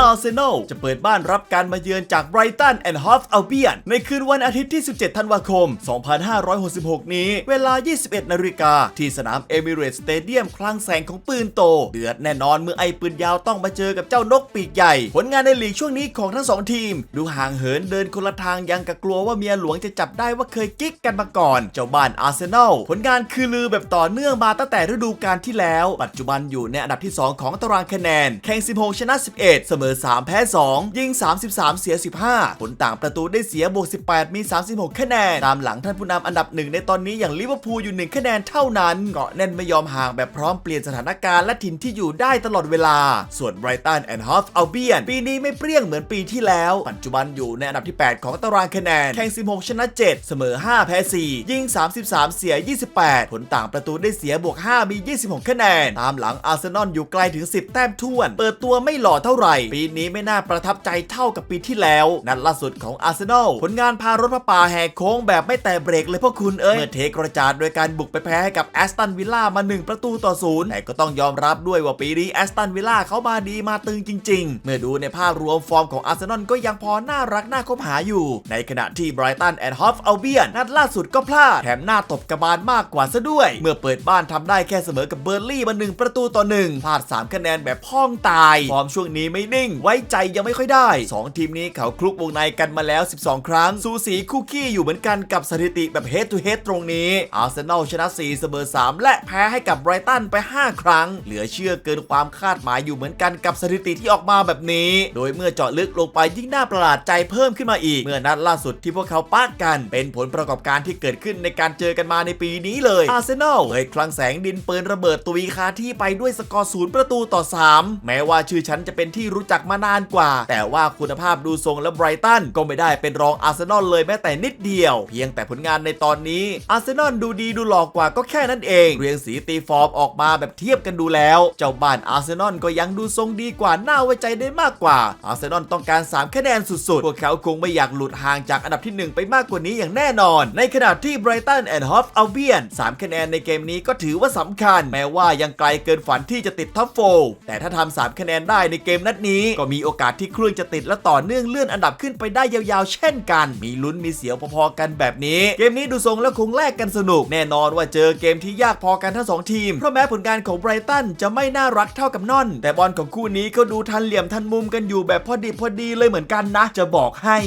อาร์เซนอลจะเปิดบ้านรับการมาเยือนจากไบรตันแอนด์ฮอฟอัลเบียนในคืนวันอาทิตย์ที่ 17 ธันวาคม 2566 นี้ เวลา 21 นาฬิกา ที่สนามเอมิเรตสเตเดียมคลังแสงของปืนโต เดือดแน่นอนเมื่อไอปืนยาวต้องมาเจอกับเจ้านกปีกใหญ่ ผลงานในลีกช่วงนี้ของทั้งสองทีม ดูห่างเหินเดินคนละทางยังกะกลัวว่าเมียหลวงจะจับได้ว่าเคยกิ๊กกันมาก่อน เจ้าบ้านอาร์เซนอลผลงานคือลือแบบต่อเนื่องมาตั้งแต่ฤดูกาลที่แล้ว ปัจจุบันอยู่ในอันดับที่ 2 ของตารางคะแนน แข่ง 16 ชนะ 11 เสมอ3 แพ้ 2 ยิง 33 เสีย 15 ผลต่างประตูได้เสียบวก 18 มี 36 คะแนน ตามหลังท่านผู้นำอันดับหนึ่งในตอนนี้อย่างลิเวอร์พูลอยู่ 1 คะแนนเท่านั้น เกาะแน่นไม่ยอมห่างแบบพร้อมเปลี่ยนสถานการณ์และถิ่นที่อยู่ได้ตลอดเวลา ส่วนไบรตันแอนด์ฮอฟอัลเบียนปีนี้ไม่เปรี้ยงเหมือนปีที่แล้ว ปัจจุบันอยู่ในอันดับที่ 8 ของตารางคะแนน แข่ง 16 ชนะ 7 เสมอ 5 แพ้ 4 ยิง 33 เสีย 28 ผลต่างประตูได้เสียบวก 5 มี 26 คะแนน ตามหลังอาร์เซนอลอยู่ไกลถึง 10 แต้มท้วน เปิดตัวไม่หล่อเท่าไหร่ปีนี้ไม่น่าประทับใจเท่ากับปีที่แล้ว นัดล่าสุดของอาร์เซนอลผลงานพารถพระป่าแหกโค้งแบบไม่แต่เบรกเลยพวกคุณเอ้ยเมื่อเทกระจาดโดยการบุกไปแพ้ให้กับแอสตันวิลล่ามา 1 ประตูต่อศูนย์แต่ก็ต้องยอมรับด้วยว่าปีนี้แอสตันวิลล่าเขามาดีมาตึงจริง ๆ เมื่อดูในภาพรวมฟอร์มของอาร์เซนอลก็ยังพอน่ารักน่าคบหาอยู่ ในขณะที่ไบรตันแอนด์ฮอฟเอัลเบียนนัดล่าสุดก็พลาดแถมหน้าตบกระบาลมากกว่าซะด้วย เมื่อเปิดบ้านทำได้แค่เสมอกับเบอร์ลี่มาหนึ่งประตูต่อหนึ่งพลาด 3 คะแนนแบบพ้องตายฟอร์มช่วงนี้ไม่นิ่งไว้ใจยังไม่ค่อยได้ 2 ทีมนี้เขาคลุกวงในกันมาแล้ว 12 ครั้ง สูสีคู่ขี้อยู่เหมือนกันกับสถิติแบบ head to head ตรงนี้ อาร์เซนอลชนะ 4 เสมอ 3 และแพ้ให้กับไบรตันไป 5 ครั้ง เหลือเชื่อเกินความคาดหมายอยู่เหมือนกันกับสถิติที่ออกมาแบบนี้ โดยเมื่อเจาะลึกลงไปยิ่งน่าประหลาดใจเพิ่มขึ้นมาอีก เมื่อนัดล่าสุดที่พวกเขาปะกัน เป็นผลประกอบการที่เกิดขึ้นในการเจอกันมาในปีนี้เลยอาร์เซนอลเผยคลังแสงดินปืนระเบิดตุยคาที่ไปด้วยสกอร์ศูนย์ประตูต่อ 3 แม้ว่าชื่อฉันจะเป็นที่รู้จักมานานกว่า แต่ว่าคุณภาพดูทรงและไบรตันก็ไม่ได้เป็นรองอาร์เซนอลเลยแม้แต่นิดเดียว เพียงแต่ผลงานในตอนนี้อาร์เซนอลดูดีดูหลอกกว่าก็แค่นั้นเอง เรียงสีตีฟอร์มออกมาแบบเทียบกันดูแล้ว เจ้าบ้านอาร์เซนอลก็ยังดูทรงดีกว่าน่าไว้ใจได้มากกว่า อาร์เซนอลต้องการ 3 คะแนนสุดๆ พวกเขาคงไม่อยากหลุดห่างจากอันดับที่ 1 ไปมากกว่านี้อย่างแน่นอน ในขณะที่ไบรตันแอนด์ฮอฟอัลเบียน3คะแนนในเกมนี้ก็ถือว่าสำคัญ แม้ว่ายังไกลเกินฝันที่จะติดท็อปโฟแต่ถ้าทำ3คะแนนได้ในเกมนัดนี้นี้ ก็มีโอกาสที่เครื่องจะติดและต่อเนื่องเลื่อนอันดับขึ้นไปได้ยาวๆ เช่นกัน มีลุ้นมีเสียวพอๆกันแบบนี้ เกมนี้ดูทรงแล้วคงแลกกันสนุก แน่นอนว่าเจอเกมที่ยากพอกันทั้งสองทีม เพราะแม้ผลงานของไบรตันจะไม่น่ารักเท่ากับนอน แต่บอลของคู่นี้ก็ดูทันเหลี่ยมทันมุมกันอยู่แบบพอดีพอดีเลยเหมือนกันนะ จะบอกให้